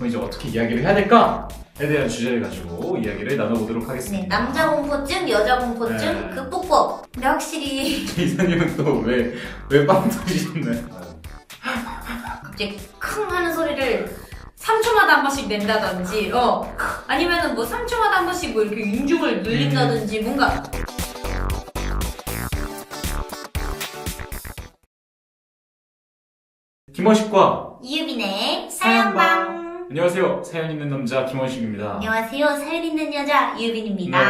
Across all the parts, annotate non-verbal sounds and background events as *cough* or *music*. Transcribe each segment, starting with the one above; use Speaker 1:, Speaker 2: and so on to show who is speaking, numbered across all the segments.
Speaker 1: 그럼 이제 어떻게 이야기를 해야 될까에 대한 주제를 가지고 이야기를 나눠보도록
Speaker 2: 네,
Speaker 1: 하겠습니다.
Speaker 2: 남자 공포증, 여자 공포증
Speaker 1: 네.
Speaker 2: 극복법. 근데 확실히 *laughs*
Speaker 1: 이사님은 또왜왜빵 터지셨나요?
Speaker 2: 갑자기 킁 하는 소리를 3초마다 한 번씩 낸다든지, 어 아니면은 뭐 3초마다 한 번씩 뭐 이렇게 윤중을 늘린다든지 뭔가
Speaker 1: 김원식과
Speaker 2: 이유빈의
Speaker 1: 사연방. 안녕하세요. 사연 있는 남자 김원식입니다.
Speaker 2: 안녕하세요, 사연 있는 여자 이유빈입니다.
Speaker 1: 네.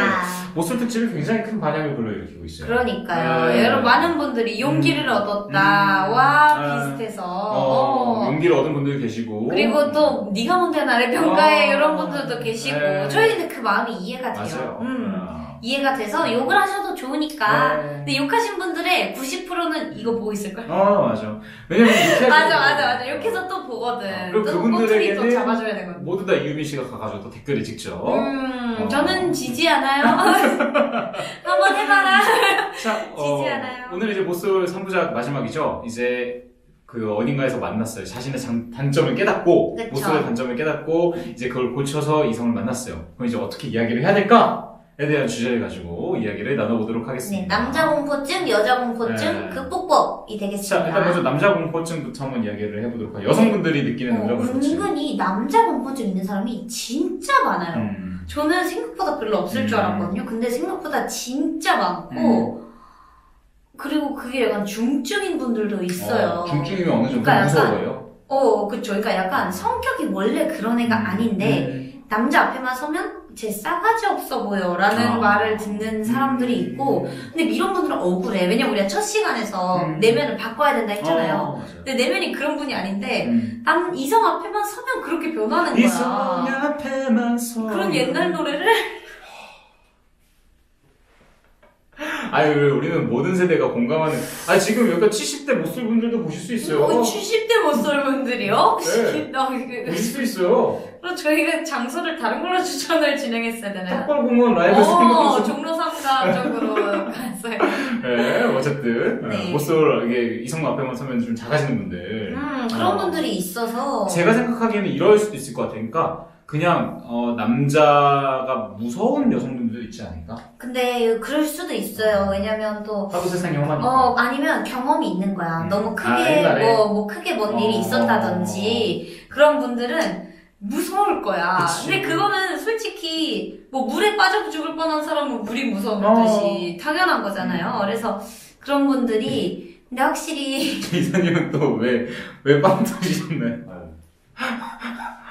Speaker 1: 모쏠 특집이 굉장히 큰 반향을 불러일으키고 있어요.
Speaker 2: 그러니까요.
Speaker 1: 네.
Speaker 2: 여러분 많은 분들이 용기를
Speaker 1: 음.
Speaker 2: 얻었다와
Speaker 1: 음.
Speaker 2: 비슷해서
Speaker 1: 어,
Speaker 2: 어.
Speaker 1: 용기를 얻은 분들 계시고
Speaker 2: 그리고 또 네가 뭔데 나를 평가해
Speaker 1: 어.
Speaker 2: 이런 분들도 계시고
Speaker 1: 네.
Speaker 2: 저희는 그 마음이 이해가 돼요.
Speaker 1: 맞아요.
Speaker 2: 음.
Speaker 1: 아.
Speaker 2: 이해가 돼서 욕을 하셔도 좋으니까.
Speaker 1: 네.
Speaker 2: 근데 욕하신 분들의 90%는 이거 보고 있을걸?
Speaker 1: 아 맞아. 왜냐면 이렇게 *laughs*
Speaker 2: 맞아, 맞아, 맞아. 이렇게 해서 또 보거든.
Speaker 1: 어, 그리고
Speaker 2: 또
Speaker 1: 그분들에게는
Speaker 2: 꼬투리 또 잡아줘야 되거든.
Speaker 1: 모두 다 이유빈 씨가 가가지고 또 댓글을 찍죠.
Speaker 2: 음,
Speaker 1: 어.
Speaker 2: 저는 지지 않아요. *laughs* 한번 해봐라.
Speaker 1: 자, 어,
Speaker 2: 지지 않아요.
Speaker 1: 오늘 이제 모쏠 3부작 마지막이죠. 이제 그 어딘가에서 만났어요. 자신의 장- 단점을 깨닫고
Speaker 2: 그쵸.
Speaker 1: 모쏠의 단점을 깨닫고 이제 그걸 고쳐서 이성을 만났어요. 그럼 이제 어떻게 이야기를 해야 될까에 대한 주제를 가지고 이야기를 나눠보도록
Speaker 2: 네,
Speaker 1: 하겠습니다.
Speaker 2: 남자 공포증, 여자 공포증
Speaker 1: 네.
Speaker 2: 극복법이
Speaker 1: 자,
Speaker 2: 되겠습니다.
Speaker 1: 일단 먼저 남자 공포증부터 한번 이야기를 해보도록 할게요. 여성분들이 느끼는 남자
Speaker 2: 어,
Speaker 1: 공포증.
Speaker 2: 은근히 남자 공포증 있는 사람이 진짜 많아요.
Speaker 1: 음.
Speaker 2: 저는 생각보다 별로 없을 줄
Speaker 1: 음.
Speaker 2: 알았거든요. 근데 생각보다 진짜 많고, 그리고 그게 약간 중증인 분들도 있어요.
Speaker 1: 어, 중증이면 어느 정도
Speaker 2: 그러니까 약간-
Speaker 1: 무서워요.
Speaker 2: 어, 그쵸. 그러니까 약간 성격이 원래 그런 애가 아닌데,
Speaker 1: 음.
Speaker 2: 남자 앞에만 서면 쟤 싸가지 없어 보여. 라는
Speaker 1: 아.
Speaker 2: 말을 듣는 사람들이 있고, 근데 이런 분들은 억울해. 왜냐면 우리가 첫 시간에서
Speaker 1: 음.
Speaker 2: 내면을 바꿔야 된다 했잖아요.
Speaker 1: 어, 맞아요.
Speaker 2: 근데 내면이 그런 분이 아닌데,
Speaker 1: 음.
Speaker 2: 남, 이성 앞에만 서면 그렇게 변하는
Speaker 1: 이성
Speaker 2: 거야.
Speaker 1: 앞에만 서
Speaker 2: 그런 옛날 노래를
Speaker 1: 아유 왜 우리는 모든 세대가 공감하는 아 지금 약간 70대 모쏠 분들도 보실 수 있어요
Speaker 2: 뭐 70대 못 쏠 분들이요?
Speaker 1: 네.
Speaker 2: 나 *laughs*
Speaker 1: 보실
Speaker 2: 그,
Speaker 1: 수 있어요
Speaker 2: 그럼 저희가 장소를 다른 걸로 *laughs* 추천을 진행했어야 되나요?
Speaker 1: 탁발공원 라이브
Speaker 2: 어,
Speaker 1: 생각해서
Speaker 2: 종로 3가 쪽으로 *laughs* 갔어요.
Speaker 1: 네 어쨌든
Speaker 2: 네.
Speaker 1: 모쏠 이게 이성 앞에만 서면 좀 작아지는 분들
Speaker 2: 음, 그런
Speaker 1: 어.
Speaker 2: 분들이 있어서.
Speaker 1: 제가 생각하기에는 이럴 수도 있을 것 같으니까 그 냥 어, 남자가 무서운 여성분들도 있지 않을까
Speaker 2: 근데 그럴 수도 있어요. 왜냐면 또,
Speaker 1: 하도 세상이 험하니까
Speaker 2: 어, 아니면 경험이 있는 거야.
Speaker 1: 음.
Speaker 2: 너무
Speaker 1: 아,
Speaker 2: 크게,
Speaker 1: 옛날에?
Speaker 2: 뭐, 뭐 크게 뭔 일이
Speaker 1: 어.
Speaker 2: 있었다든지, 그런 분들은 무서울 거야.
Speaker 1: 그치.
Speaker 2: 근데 그거는 솔직히, 뭐 물에 빠져 죽을 뻔한 사람은 물이 무서운
Speaker 1: 어.
Speaker 2: 듯이 당연한 거잖아요. 그래서 그런 분들이, 근데 확실히, *laughs*
Speaker 1: 이사님은 또 왜 왜 빵 터지셨나요?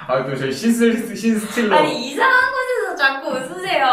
Speaker 1: 아 또 저희 신스 신스틸러
Speaker 2: 아니, 이상한 곳에서 자꾸 웃으세요.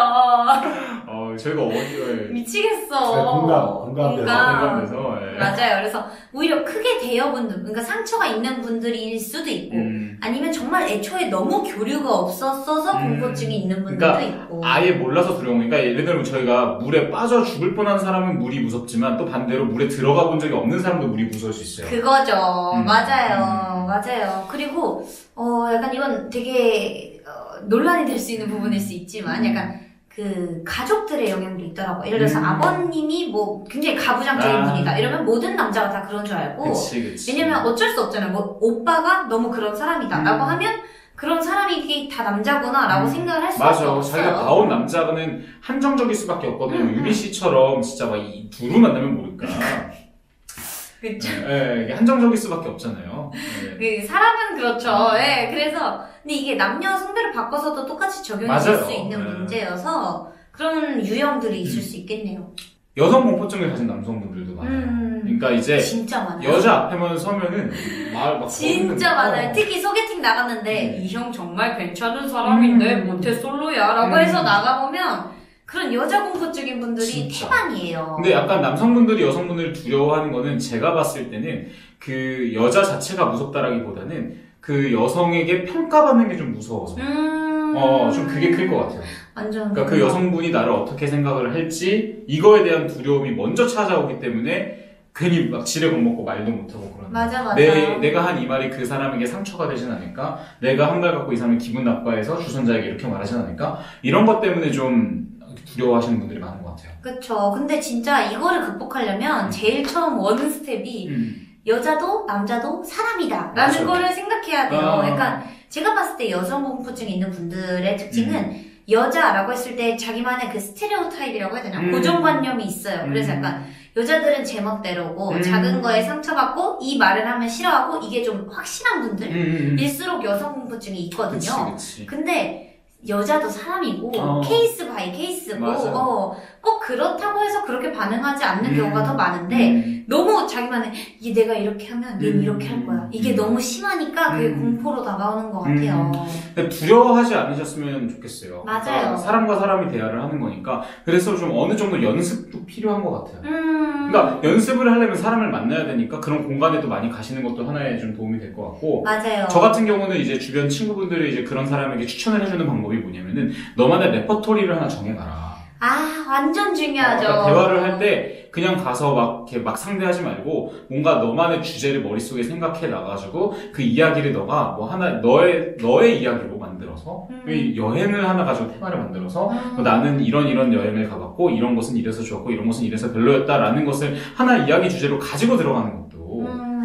Speaker 1: 어 저희가 어디에
Speaker 2: 미치겠어.
Speaker 3: 네, 공감, 공감돼서,
Speaker 1: 공감돼서 예.
Speaker 2: 맞아요. 그래서 오히려 크게 대여분들, 그러니까 상처가 있는 분들일 수도 있고,
Speaker 1: 음,
Speaker 2: 아니면 정말 애초에 너무 교류가 없었어서
Speaker 1: 음.
Speaker 2: 공포증이 있는 분들도
Speaker 1: 그러니까
Speaker 2: 있고.
Speaker 1: 아예 몰라서 두려운 거니까 예를 들면 저희가 물에 빠져 죽을 뻔한 사람은 물이 무섭지만 또 반대로 물에 들어가 본 적이 없는 사람도 물이 무서울 수 있어요.
Speaker 2: 그거죠.
Speaker 1: 음.
Speaker 2: 맞아요. 맞아요. 그리고, 어, 약간 이건 되게, 어, 논란이 될 수 있는 부분일 수 있지만, 약간, 그, 가족들의 영향도 있더라고. 예를 들어서
Speaker 1: 음.
Speaker 2: 아버님이 뭐, 굉장히 가부장적인
Speaker 1: 아.
Speaker 2: 분이다. 이러면 모든 남자가 다 그런 줄 알고,
Speaker 1: 그치 그치.
Speaker 2: 왜냐면 어쩔 수 없잖아요. 뭐 오빠가 너무 그런 사람이다.
Speaker 1: 음.
Speaker 2: 라고 하면 그런 사람이 다 남자구나 라고
Speaker 1: 음.
Speaker 2: 생각을 할 수밖에
Speaker 1: 맞아.
Speaker 2: 없어요.
Speaker 1: 자기가 봐온 남자는 한정적일 수밖에 없거든요.
Speaker 2: 음, 음.
Speaker 1: 유리 씨처럼 진짜 막이 두루 만나면 모를까. *laughs*
Speaker 2: 그쵸.
Speaker 1: 예, 이게 한정적일 수밖에 없잖아요. 예.
Speaker 2: 그 사람은 그렇죠. 예, 그래서 근데 이게 남녀 성별을 바꿔서도 똑같이 적용이 될
Speaker 1: 맞아요.
Speaker 2: 수 있는
Speaker 1: 네.
Speaker 2: 문제여서 그런 유형들이 있을 수 있겠네요.
Speaker 1: 여성 공포증을 가진 남성분들도 많아요.
Speaker 2: 음,
Speaker 1: 그러니까 이제
Speaker 2: 진짜 많아요.
Speaker 1: 여자 앞에만 서면은 말막
Speaker 2: 진짜 많아요. 특히 소개팅 나갔는데 이 형 정말 괜찮은 사람인데
Speaker 1: 음.
Speaker 2: 모태솔로야 라고
Speaker 1: 음.
Speaker 2: 해서 나가보면 그런 여자 공포증인 분들이
Speaker 1: 진짜.
Speaker 2: 태반이에요.
Speaker 1: 근데 약간 남성분들이 여성분들을 두려워하는 거는 제가 봤을 때는 그 여자 자체가 무섭다라기보다는 그 여성에게 평가받는 게 좀 무서워서
Speaker 2: 음,
Speaker 1: 어 좀 그게 클 것 같아요.
Speaker 2: 완전
Speaker 1: 그러니까 그 여성분이 나를 어떻게 생각을 할지 이거에 대한 두려움이 먼저 찾아오기 때문에 괜히 막 지레 겁먹고 말도 못하고 그러는
Speaker 2: 맞아 맞아.
Speaker 1: 내, 내가 한 이 말이 그 사람에게 상처가 되진 않을까? 내가 한말 갖고 이 사람이 기분 나빠해서 주선자에게 이렇게 말하진 않을까? 이런 것 때문에 좀 두려워하시는 분들이 많은 것 같아요.
Speaker 2: 그쵸. 근데 진짜 이거를 극복하려면 제일 처음 원 스텝이
Speaker 1: 음.
Speaker 2: 여자도 남자도 사람이다. 라는
Speaker 1: 맞아.
Speaker 2: 거를 생각해야 돼요.
Speaker 1: 아.
Speaker 2: 그러니까 제가 봤을 때 여성 공포증 있는 분들의 특징은
Speaker 1: 음.
Speaker 2: 여자라고 했을 때 자기만의 그 스테레오 타입이라고 해야 되나?
Speaker 1: 음.
Speaker 2: 고정관념이 있어요. 그래서
Speaker 1: 음.
Speaker 2: 약간 여자들은 제멋대로고
Speaker 1: 음.
Speaker 2: 작은 거에 상처받고 이 말을 하면 싫어하고 이게 좀 확실한
Speaker 1: 음,
Speaker 2: 분들
Speaker 1: 음, 음.
Speaker 2: 일수록 여성 공포증이 있거든요.
Speaker 1: 그치, 그치.
Speaker 2: 근데 여자도 사람이고
Speaker 1: 어.
Speaker 2: 케이스 바이 케이스고
Speaker 1: 맞아.
Speaker 2: 어, 꼭 그렇다고 해서 그렇게 반응하지 않는
Speaker 1: 음.
Speaker 2: 경우가 더 많은데
Speaker 1: 음.
Speaker 2: 너무 자기만의 이 내가 이렇게 하면 얘는
Speaker 1: 음.
Speaker 2: 이렇게 할 거야 이게
Speaker 1: 음.
Speaker 2: 너무 심하니까 그게
Speaker 1: 음.
Speaker 2: 공포로 다가오는 것 같아요
Speaker 1: 근데 두려워하지 않으셨으면 좋겠어요.
Speaker 2: 맞아요.
Speaker 1: 그러니까 사람과 사람이 대화를 하는 거니까 그래서 좀 어느 정도 연습도 필요한 것 같아요.
Speaker 2: 음
Speaker 1: 그러니까 연습을 하려면 사람을 만나야 되니까 그런 공간에도 많이 가시는 것도 하나의 좀 도움이 될 것 같고
Speaker 2: 맞아요
Speaker 1: 저 같은 경우는 이제 주변 친구분들이 이제 그런 사람에게 추천을 해주는 방법 이 뭐냐면은 너만의 레퍼토리를 하나 정해놔라.
Speaker 2: 아 완전 중요하죠
Speaker 1: 그러니까 대화를 할 때 그냥 가서 막 이렇게 막 상대하지 말고 뭔가 너만의 주제를 머릿속에 생각해 나가지고 그 이야기를 너가 뭐 하나 너의 너의 이야기로 만들어서
Speaker 2: 음.
Speaker 1: 이 여행을 하나 가지고 테마를 만들어서
Speaker 2: 음.
Speaker 1: 뭐 나는 이런 이런 여행을 가봤고 이런 것은 이래서 좋았고 이런 것은 이래서 별로였다라는 것을 하나 이야기 주제로 가지고 들어가는
Speaker 2: 음.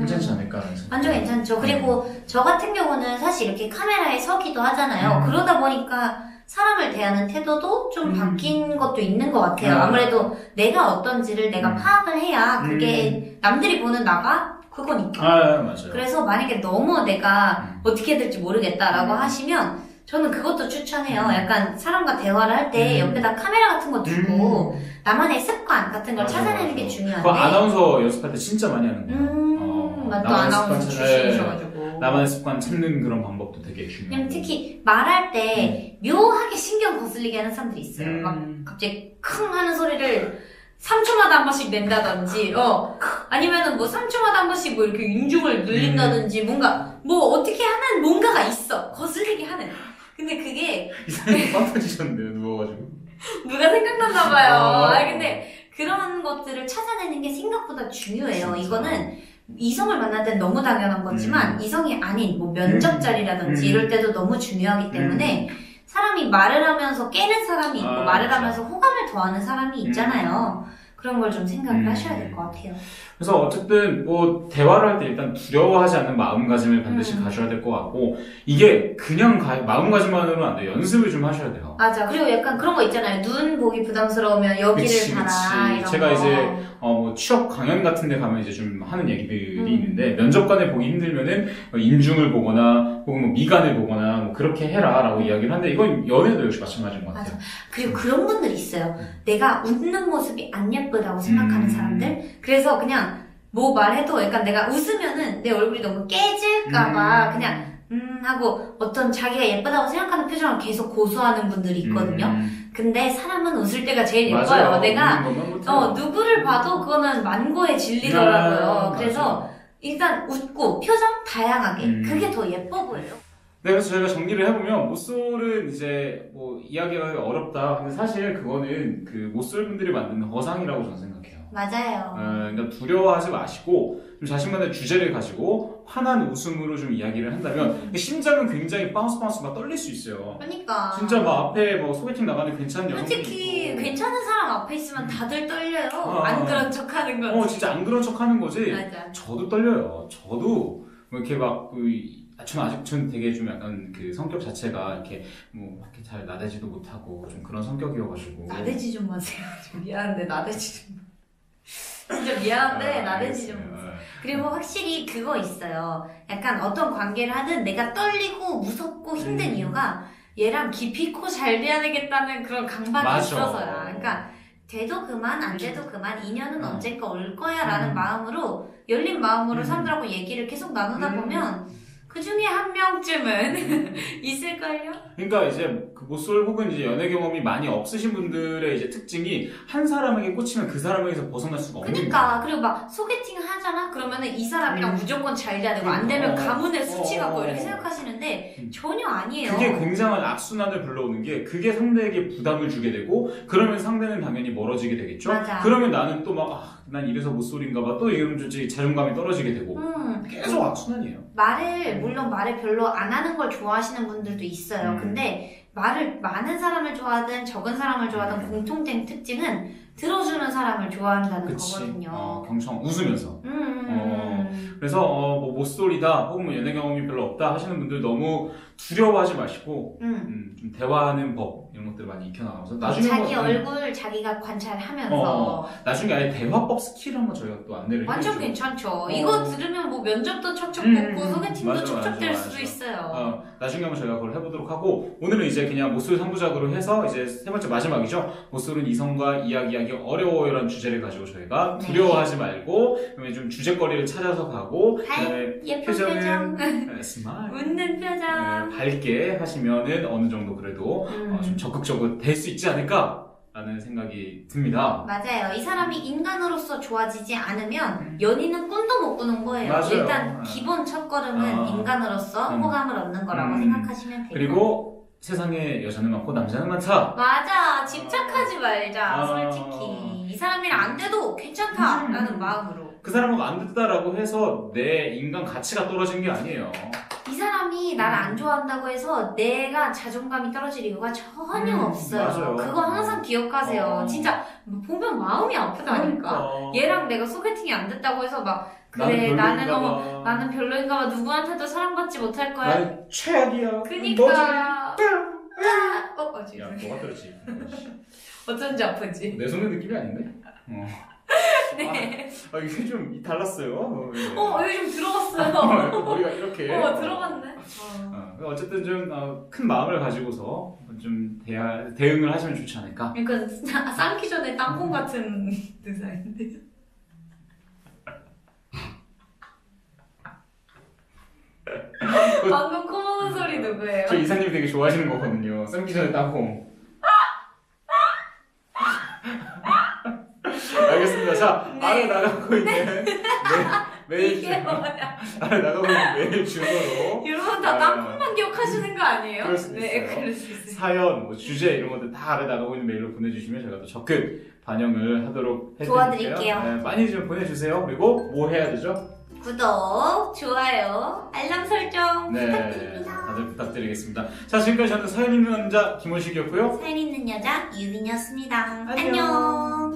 Speaker 1: 괜찮지 않을까라는 생각.
Speaker 2: 완전 괜찮죠. 그리고 저 같은 경우는 사실 이렇게 카메라에 서기도 하잖아요.
Speaker 1: 음.
Speaker 2: 그러다 보니까 사람을 대하는 태도도 좀
Speaker 1: 음.
Speaker 2: 바뀐 것도 있는 것 같아요.
Speaker 1: 음.
Speaker 2: 아무래도 내가 어떤지를 내가
Speaker 1: 음.
Speaker 2: 파악을 해야 그게 남들이 보는 나가 그거니까.
Speaker 1: 아 맞아요.
Speaker 2: 그래서 만약에 너무 내가
Speaker 1: 음.
Speaker 2: 어떻게 될지 모르겠다라고
Speaker 1: 음.
Speaker 2: 하시면 저는 그것도 추천해요.
Speaker 1: 음.
Speaker 2: 약간 사람과 대화를 할때
Speaker 1: 음.
Speaker 2: 옆에다 카메라 같은 거 두고
Speaker 1: 음.
Speaker 2: 나만의 습관 같은 걸
Speaker 1: 맞아,
Speaker 2: 찾아내는 게
Speaker 1: 맞아.
Speaker 2: 중요한데.
Speaker 1: 그 아나운서 연습할 때 진짜 많이 하는 거예요.
Speaker 2: 음,
Speaker 1: 어,
Speaker 2: 맞또
Speaker 1: 나만의
Speaker 2: 아나운서 출신이셔가지고.
Speaker 1: 나만의 습관 찾는 그런 방법도 되게 중요해요.
Speaker 2: 특히 말할 때 묘하게 신경 거슬리게 하는 사람들이 있어요. 막
Speaker 1: 음.
Speaker 2: 갑자기 킁 하는 소리를 3초마다 한 번씩 낸다든지, 어, 아니면은 뭐 3초마다 한 번씩 뭐 이렇게 윤중을 늘린다든지, 뭔가, 뭐 어떻게 하는 뭔가가 있어. 거슬리게 하는. 근데 그게 *laughs*
Speaker 1: 이상하게 빵 터지셨는데요, 누워가지고. *laughs*
Speaker 2: 누가 생각났나봐요.
Speaker 1: 어.
Speaker 2: 아, 근데 그런 것들을 찾아내는 게 생각보다 중요해요.
Speaker 1: 진짜.
Speaker 2: 이거는 이성을 만날 땐 너무 당연한 거지만,
Speaker 1: 음.
Speaker 2: 이성이 아닌 뭐 면접 자리라든지
Speaker 1: 음.
Speaker 2: 이럴 때도 너무 중요하기 때문에, 사람이 말을 하면서 깨는 사람이 있고,
Speaker 1: 아,
Speaker 2: 말을
Speaker 1: 맞아.
Speaker 2: 하면서 호감을 더하는 사람이 있잖아요. 그런 걸 좀 생각을
Speaker 1: 음.
Speaker 2: 하셔야 될 것 같아요.
Speaker 1: 그래서 어쨌든 뭐 대화를 할 때 일단 두려워하지 않는 마음가짐을 반드시
Speaker 2: 음.
Speaker 1: 가져야 될 것 같고 이게 그냥 가- 마음가짐만으로는 안 돼요. 연습을 좀 하셔야 돼요.
Speaker 2: 맞아. 그리고 약간 그런 거 있잖아요. 눈 보기 부담스러우면 여기를.
Speaker 1: 그치.
Speaker 2: 이런
Speaker 1: 제가
Speaker 2: 거.
Speaker 1: 이제 어, 뭐 취업 강연 같은 데 가면 이제 좀 하는 얘기들이
Speaker 2: 음.
Speaker 1: 있는데 면접관을 보기 힘들면은 뭐 인중을 보거나 혹은 뭐 미간을 보거나 뭐 그렇게 해라라고 이야기를 하는데 이건 연애도 역시 마찬가지인 것 같아요.
Speaker 2: 그리고 그런 분들이 있어요.
Speaker 1: 음.
Speaker 2: 내가 웃는 모습이 안 예쁘다고 생각하는
Speaker 1: 음.
Speaker 2: 사람들. 그래서 그냥 뭐 말해도 약간 내가 웃으면은 내 얼굴이 너무 깨질까봐
Speaker 1: 음.
Speaker 2: 그냥 음 하고 어떤 자기가 예쁘다고 생각하는 표정을 계속 고수하는 분들이 있거든요.
Speaker 1: 음.
Speaker 2: 근데 사람은 웃을 때가 제일 예뻐요.
Speaker 1: 맞아요.
Speaker 2: 내가
Speaker 1: 못해요.
Speaker 2: 어 누구를 봐도 그거는 만고의 진리더라고요.
Speaker 1: 아,
Speaker 2: 그래서 일단 웃고 표정 다양하게
Speaker 1: 음.
Speaker 2: 그게 더 예뻐 보여요.
Speaker 1: 네, 그래서 저희가 정리를 해보면 모쏠은 이제 뭐 이야기가 어렵다. 근데 사실 그거는 그 모쏠 분들이 만드는 허상이라고 저는 생각해요.
Speaker 2: 맞아요.
Speaker 1: 어, 그러니까 두려워하지 마시고 좀 자신만의 주제를 가지고 환한 웃음으로 좀 이야기를 한다면 심장은 굉장히 바운스 바운스 막 떨릴 수 있어요.
Speaker 2: 그러니까
Speaker 1: 진짜 막 앞에 뭐 소개팅 나가는 괜찮은 여성분이
Speaker 2: 솔직히. 괜찮은 사람 앞에 있으면 다들 떨려요.
Speaker 1: 어,
Speaker 2: 안
Speaker 1: 어.
Speaker 2: 그런 척하는 거지.
Speaker 1: 어 진짜 안 그런 척하는 거지.
Speaker 2: 맞아.
Speaker 1: 저도 떨려요. 저도 뭐 이렇게 막 그, 아, 저는 아직 전 되게 좀 약간 그 성격 자체가 이렇게 뭐 이렇게 잘 나대지도 못하고 좀 그런 성격이어가지고
Speaker 2: 나대지 좀 마세요. 좀 *laughs* 미안한데 나대지 좀. 진짜 미안한데
Speaker 1: 아,
Speaker 2: 나대지 좀. 마세요. 그리고 확실히 그거 있어요. 약간 어떤 관계를 하든 내가 떨리고 무섭고 힘든
Speaker 1: 음.
Speaker 2: 이유가 얘랑 깊이코 잘 돼야 되겠다는 그런 강박이
Speaker 1: 맞아.
Speaker 2: 있어서야. 그러니까 돼도 그만 안 돼도 그만 인연은
Speaker 1: 음.
Speaker 2: 언젠가 올 거야라는
Speaker 1: 음.
Speaker 2: 마음으로 열린 마음으로
Speaker 1: 음.
Speaker 2: 사람들하고 얘기를 계속 나누다
Speaker 1: 음.
Speaker 2: 보면 그 중에 한 명쯤은 *laughs* 있을걸요?
Speaker 1: 그러니까 이제 그 모쏠 혹은 이제 연애 경험이 많이 없으신 분들의 이제 특징이 한 사람에게 꽂히면 그 사람에게서 벗어날 수가 없는 거예요.
Speaker 2: 그니까 그리고 막 소개팅 하잖아 그러면은 이 사람이랑
Speaker 1: 음.
Speaker 2: 무조건 잘 돼야 되고 안 되면
Speaker 1: 어.
Speaker 2: 가문의 수치가
Speaker 1: 어.
Speaker 2: 고 이렇게 생각하시는데
Speaker 1: 음.
Speaker 2: 전혀 아니에요.
Speaker 1: 그게 굉장한 악순환을 불러오는 게 그게 상대에게 부담을 주게 되고 그러면 상대는 당연히 멀어지게 되겠죠.
Speaker 2: 맞아.
Speaker 1: 그러면 나는 또막난 이래서 모쏠인가 봐. 또 이러면 좀 자존감이 떨어지게 되고
Speaker 2: 음,
Speaker 1: 계속 악순환이에요.
Speaker 2: 말을 물론 말을 별로 안 하는 걸 좋아하시는 분들도 있어요.
Speaker 1: 음.
Speaker 2: 근데 말을 많은 사람을 좋아하든 적은 사람을 좋아하든
Speaker 1: 음.
Speaker 2: 공통된 특징은 들어주는 사람을 좋아한다는
Speaker 1: 그치.
Speaker 2: 거거든요.
Speaker 1: 어, 경청 웃으면서.
Speaker 2: 음, 음,
Speaker 1: 어.
Speaker 2: 음.
Speaker 1: 그래서 어, 뭐 모쏠이다 혹은 뭐 연애 경험이 별로 없다 하시는 분들 너무 두려워하지 마시고
Speaker 2: 음.
Speaker 1: 음, 좀 대화하는 법 이런 것들 많이 익혀나가면서 나중에
Speaker 2: 자기
Speaker 1: 뭐, 음,
Speaker 2: 얼굴 자기가 관찰하면서
Speaker 1: 어, 나중에 아예 대화법 스킬을 한번 저희가 또 안내를
Speaker 2: 완전
Speaker 1: 해드리죠.
Speaker 2: 괜찮죠. 이거 들으면 뭐 면접도 척척
Speaker 1: 음,
Speaker 2: 뽑고
Speaker 1: 음,
Speaker 2: 소개팅도
Speaker 1: 맞아,
Speaker 2: 척척
Speaker 1: 맞아,
Speaker 2: 될
Speaker 1: 맞아.
Speaker 2: 수도 있어요.
Speaker 1: 어, 나중에 한번 저희가 그걸 해보도록 하고 오늘은 이제 그냥 모쏠 3부작으로 해서 이제 세 번째 마지막이죠. 모쏠은 이성과 이야기하기 어려워요라는 주제를 가지고 저희가
Speaker 2: 네.
Speaker 1: 두려워하지 말고 그다음에 좀 주제거리를 찾아서 가고 그다음에
Speaker 2: 예쁜 표정,
Speaker 1: 표정은 스마일 *laughs*
Speaker 2: 웃는 표정.
Speaker 1: 네, 밝게 하시면은 어느 정도 그래도
Speaker 2: 음.
Speaker 1: 어, 좀 적극적으로 될 수 있지 않을까 라는 생각이 듭니다.
Speaker 2: 맞아요. 이 사람이 인간으로서 좋아지지 않으면 연인은 꿈도 못 꾸는 거예요.
Speaker 1: 맞아요.
Speaker 2: 일단
Speaker 1: 아.
Speaker 2: 기본 첫 걸음은
Speaker 1: 아.
Speaker 2: 인간으로서
Speaker 1: 음.
Speaker 2: 호감을 얻는 거라고
Speaker 1: 음.
Speaker 2: 생각하시면 돼요.
Speaker 1: 그리고 세상에 여자는 많고 남자는 많다.
Speaker 2: 맞아. 집착하지 말자.
Speaker 1: 아.
Speaker 2: 솔직히 이 사람이랑 안 돼도 괜찮다라는
Speaker 1: 음.
Speaker 2: 마음으로.
Speaker 1: 그 사람하고 안 됐다라고 해서 내 인간 가치가 떨어지는 게 아니에요.
Speaker 2: 이 사람이 나를 안 좋아한다고 해서 내가 자존감이 떨어질 이유가 전혀
Speaker 1: 음,
Speaker 2: 없어요.
Speaker 1: 맞아요.
Speaker 2: 그거 항상 기억하세요.
Speaker 1: 어.
Speaker 2: 진짜 보면 마음이 아프다니까.
Speaker 1: 그러니까.
Speaker 2: 얘랑 내가 소개팅이 안 됐다고 해서 막 그래 나는
Speaker 1: 별로인가
Speaker 2: 어,
Speaker 1: 봐.
Speaker 2: 나는 별로인가 봐 누구한테도 사랑받지 못할 거야.
Speaker 1: 나는 최악이야.
Speaker 2: 그니까. 아, 어, 어.
Speaker 1: 야,
Speaker 2: 죄송해요.
Speaker 1: 너가 들었지. *laughs*
Speaker 2: 어쩐지 아프지.
Speaker 1: 내 손의 느낌이 아닌데? *laughs* 어. *laughs*
Speaker 2: 네.
Speaker 1: 아, 이게 좀 달랐어요. 어, 예.
Speaker 2: 어, 여기 좀 들어갔어요.
Speaker 1: 어, 머리가 이렇게.
Speaker 2: 어, 들어갔네. 어.
Speaker 1: 어, 어 쨌든 좀 큰 마음을 가지고서 좀 대하, 대응을 하시면 좋지 않을까.
Speaker 2: 그러니까 삶기 전에 땅콩 같은 *laughs* 의사인데. 방금 코 고는 소리 누구예요?
Speaker 1: 저 이사님이 되게 좋아하시는 거거든요. 쌈기 전에 땅콩. 자,
Speaker 2: 네.
Speaker 1: 아래 나가고 있는 네, 메일
Speaker 2: 이게
Speaker 1: 주소,
Speaker 2: 뭐야?
Speaker 1: 아래 나가고 있는 메일 주소로
Speaker 2: 여러분 다
Speaker 1: 아.
Speaker 2: 땅콩만 기억하시는 거 아니에요?
Speaker 1: 그럴 수도
Speaker 2: 네,
Speaker 1: 있어요.
Speaker 2: 그럴 수 있어요.
Speaker 1: 사연, 뭐 주제 이런 것들 다 아래 나가고 있는 메일로 보내주시면 저희가 또 적극 반영을 하도록 해드릴게요.
Speaker 2: 도와드릴게요.
Speaker 1: 네, 많이 좀 보내주세요. 그리고 뭐 해야 되죠?
Speaker 2: 구독, 좋아요, 알람 설정
Speaker 1: 네,
Speaker 2: 부탁드립니다.
Speaker 1: 다들 부탁드리겠습니다. 자, 지금까지 저는 사연 있는 남자 김원식이었고요.
Speaker 2: 사연 있는 여자 유빈이었습니다.
Speaker 1: 안녕.
Speaker 2: 안녕.